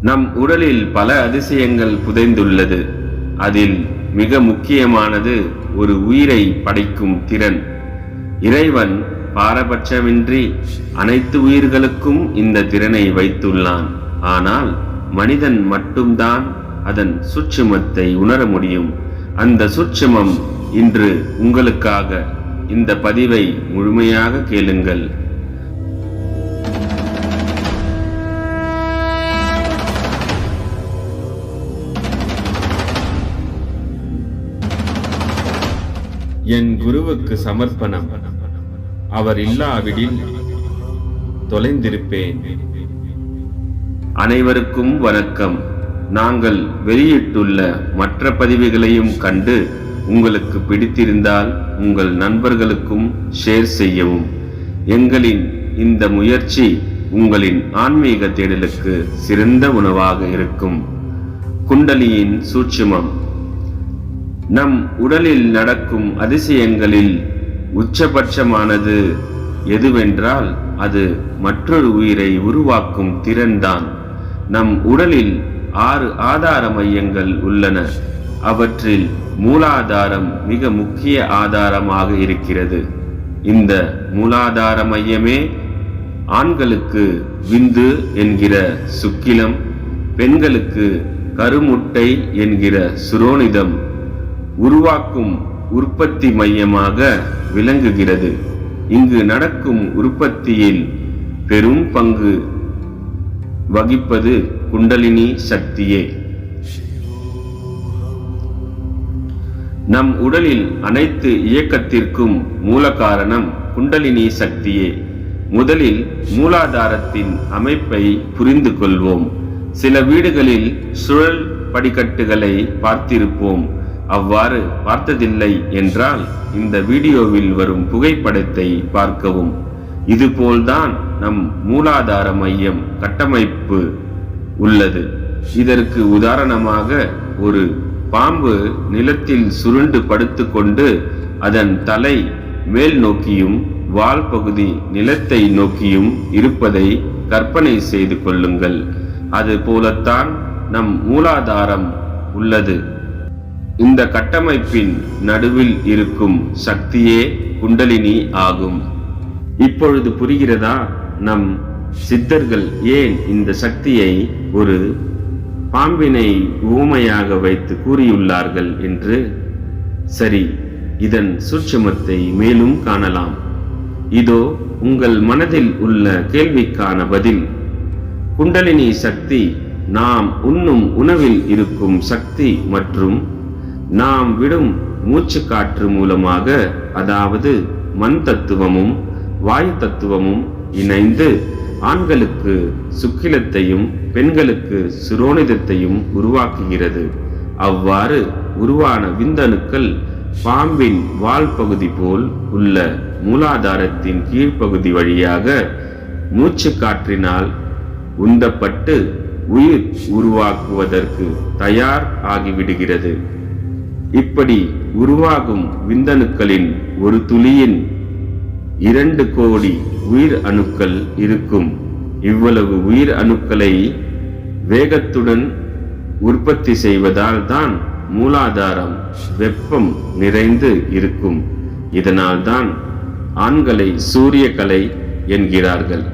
நம் உடலில் பல அதிசயங்கள் புதைந்துள்ளது. அதில் மிக முக்கியமானது ஒரு உயிரை படைக்கும் திறன். இறைவன் பாரபட்சமின்றி அனைத்து உயிர்களுக்கும் இந்த திறனை வைத்துள்ளான். ஆனால் மனிதன் மட்டும்தான் அதன் சுட்சுமத்தை உணர முடியும். அந்த சுட்சுமம் இன்று உங்களுக்காக. இந்த பதிவை முழுமையாக கேளுங்கள். என் குருவுக்கு சமர்ப்பணம். அவர் இல்லாவிடில் தொலைந்திருப்பேன். அனைவருக்கும் வணக்கம். நாங்கள் வெளியிட்டுள்ள மற்ற பதிவுகளையும் கண்டு உங்களுக்கு பிடித்திருந்தால் உங்கள் நண்பர்களுக்கும் ஷேர் செய்யவும். எங்களின் இந்த முயற்சி உங்களின் ஆன்மீக தேடலுக்கு சிறந்த உணவாக இருக்கும். குண்டலியின் சூட்சுமம். நம் உடலில் நடக்கும் அதிசயங்களில் உச்சபட்சமானது எதுவென்றால் அது மற்றொரு உயிரை உருவாக்கும் திறன்தான். நம் உடலில் ஆறு ஆதார மையங்கள் உள்ளன. அவற்றில் மூலாதாரம் மிக முக்கிய ஆதாரமாக இருக்கிறது. இந்த மூலாதார மையமே ஆண்களுக்கு விந்து என்கிற சுக்கிலம் பெண்களுக்கு கருமுட்டை என்கிற சுரோனிதம் உருவாக்கும் உற்பத்தி மையமாக விளங்குகிறது. இங்கு நடக்கும் உற்பத்தியில் பெரும் பங்கு வகிப்பது குண்டலினி சக்தியே. நம் உடலில் அனைத்து இயக்கத்திற்கும் மூல காரணம் குண்டலினி சக்தியே. முதலில் மூலாதாரத்தின் அமைப்பை புரிந்து கொள்வோம் சில வீடுகளில் சுழல் படிக்கட்டுகளை பார்த்திருப்போம். அவ்வாறு பார்த்ததில்லை என்றால் இந்த வீடியோவில் வரும் புகைப்படத்தை பார்க்கவும். இதுபோல்தான் நம் மூலாதார மையம் கட்டமைப்பு உள்ளது. இதற்கு உதாரணமாக ஒரு பாம்பு நிலத்தில் சுருண்டு படுத்துக்கொண்டு அதன் தலை மேல் நோக்கியும் வால் பகுதி நிலத்தை நோக்கியும் இருப்பதை கற்பனை செய்து கொள்ளுங்கள். அது போலத்தான் நம் மூலாதாரம் உள்ளது. இந்த கட்டமைப்பின் நடுவில் இருக்கும் சக்தியே குண்டலினி ஆகும். இப்பொழுது புரிகிறதா? நம் சித்தர்கள் ஏன் இந்த சக்தியை ஒரு பாம்பினை ஊமையாக வைத்து கூறியுள்ளார்கள் என்று? சரி இதன் சூட்சமத்தை மேலும் காணலாம். இதோ உங்கள் மனதில் உள்ள கேள்விக்கான பதில். குண்டலினி சக்தி நாம் உண்ணும் உணவில் இருக்கும் சக்தி மற்றும் நாம் விடும் மூச்சு காற்று மூலமாக அதாவது மண் தத்துவமும் வாயு தத்துவமும் இணைந்து ஆண்களுக்கு சுக்கிலத்தையும் பெண்களுக்கு சுரோனிதத்தையும் உருவாக்குகிறது. அவ்வாறு உருவான விந்தணுக்கள் பாம்பின் வால் பகுதி போல் உள்ள மூலாதாரத்தின் கீழ்ப்பகுதி வழியாக மூச்சு காற்றினால் உந்தப்பட்டு உயிர் உருவாக்குவதற்கு தயார் ஆகிவிடுகிறது. இப்படி உருவாகும் விந்தணுக்களின் ஒரு துளியின் இரண்டு கோடி உயிர் அணுக்கள் இருக்கும். இவ்வளவு உயிர் அணுக்களை வேகத்துடன் உற்பத்தி செய்வதால் தான் மூலாதாரம் வெப்பம் நிறைந்து இருக்கும். இதனால்தான் ஆண்களை சூரிய கலை என்கிறார்கள்.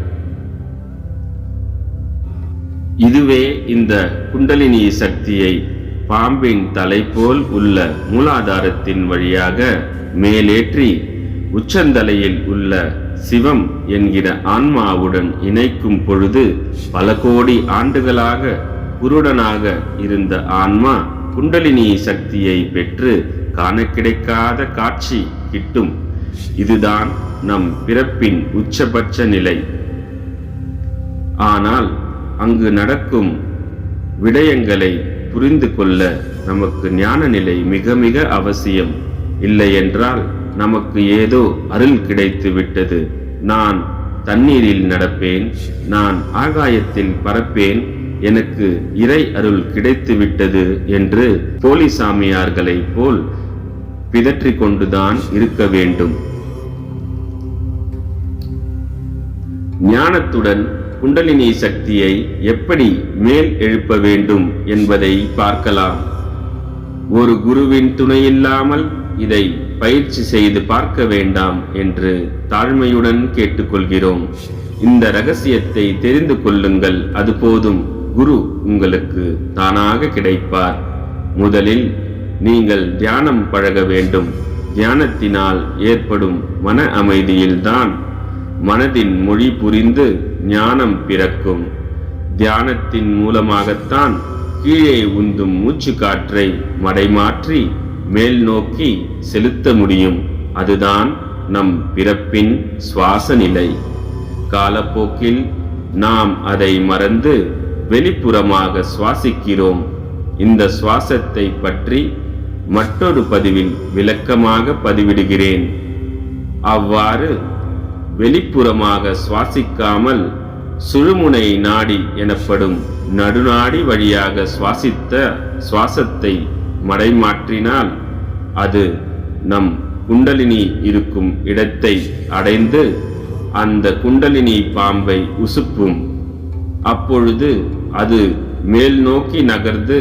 இதுவே இந்த குண்டலினி சக்தியை பாம்பின் தலை போல் உள்ள மூலாதாரத்தின் வழியாக மேலேற்றி உச்சந்தலையில் உள்ள சிவம் என்கிற ஆன்மாவுடன் இணைக்கும் பொழுது பல கோடி ஆண்டுகளாக குருடனாக இருந்த ஆன்மா குண்டலினி சக்தியை பெற்று காண கிடைக்காத காட்சி கிட்டும். இதுதான் நம் பிறப்பின் உச்சபட்ச நிலை. ஆனால் அங்கு நடக்கும் விடயங்களை புரிந்து கொள்ள நமக்கு ஞான நிலை மிக மிக அவசியம். இல்லை என்றால் நமக்கு ஏதோ அருள் கிடைத்து விட்டது. நான் தண்ணீரில் நடப்பேன் நான் ஆகாயத்தில் பறப்பேன் எனக்கு இறை அருள் கிடைத்து விட்டது என்று போலி சாமியார்களை போல் பிதற்றிக் கொண்டுதான் இருக்க வேண்டும். ஞானத்துடன் குண்டலினி சக்தியை எப்படி மேல் எழுப்ப வேண்டும் என்பதை பார்க்கலாம். ஒரு குருவின் துணையில்லாமல் இதை பயிற்சி செய்து பார்க்க வேண்டாம் என்று தாழ்மையுடன் கேட்டுக்கொள்கிறோம். இந்த ரகசியத்தை தெரிந்து கொள்ளுங்கள் அது போதும். குரு உங்களுக்கு தானாக கிடைப்பார். முதலில் நீங்கள் தியானம் பழக வேண்டும். தியானத்தினால் ஏற்படும் மன அமைதியில்தான் மனதின் மொழி புரிந்து ஞானம் பிறக்கும். தியானத்தின் மூலமாகத்தான் கீழே உந்தும் மூச்சு காற்றை மடைமாற்றி மேல் நோக்கி செலுத்த முடியும். அதுதான் நம் பிறப்பின் சுவாச நிலை காலப்போக்கில் நாம் அதை மறந்து வெளிப்புறமாக சுவாசிக்கிறோம். இந்த சுவாசத்தை பற்றி மற்றொரு பதிவில் விளக்கமாக பதிவிடுகிறேன். அவ்வாறு வெளிப்புறமாக சுவாசிக்காமல் சுழுமுனை நாடி எனப்படும் நடுநாடி வழியாக சுவாசித்த சுவாசத்தை மடைமாற்றினால் அது நம் குண்டலினி இருக்கும் இடத்தை அடைந்து அந்த குண்டலினி பாம்பை உசுப்பும். அப்பொழுது அது மேல் நோக்கி நகர்ந்து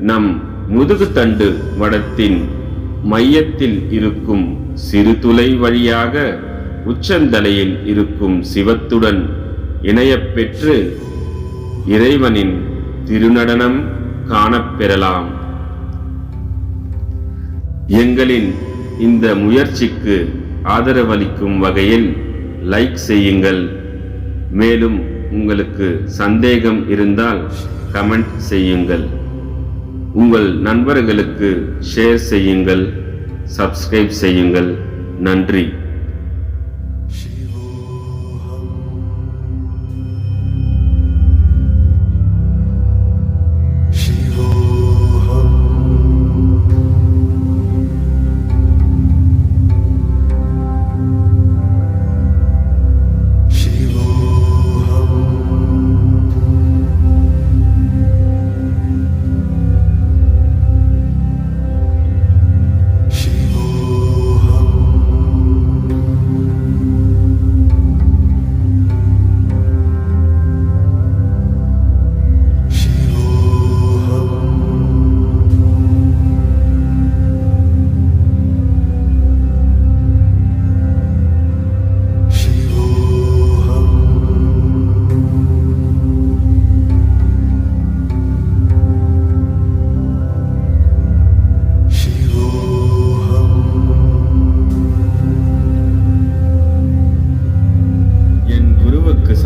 நம் முதுகுத்தண்டு வடத்தின் மையத்தில் இருக்கும் சிறு துளை வழியாக உச்சந்தலையில் இருக்கும் சிவத்துடன் இணையப் பெற்று இறைவனின் திருநடனம் காணப்பெறலாம் எங்களின் இந்த முயற்சிக்கு ஆதரவளிக்கும் வகையில் லைக் செய்யுங்கள். மேலும் உங்களுக்கு சந்தேகம் இருந்தால் கமெண்ட் செய்யுங்கள். உங்கள் நண்பர்களுக்கு ஷேர் செய்யுங்கள். சப்ஸ்கிரைப் செய்யுங்கள். நன்றி.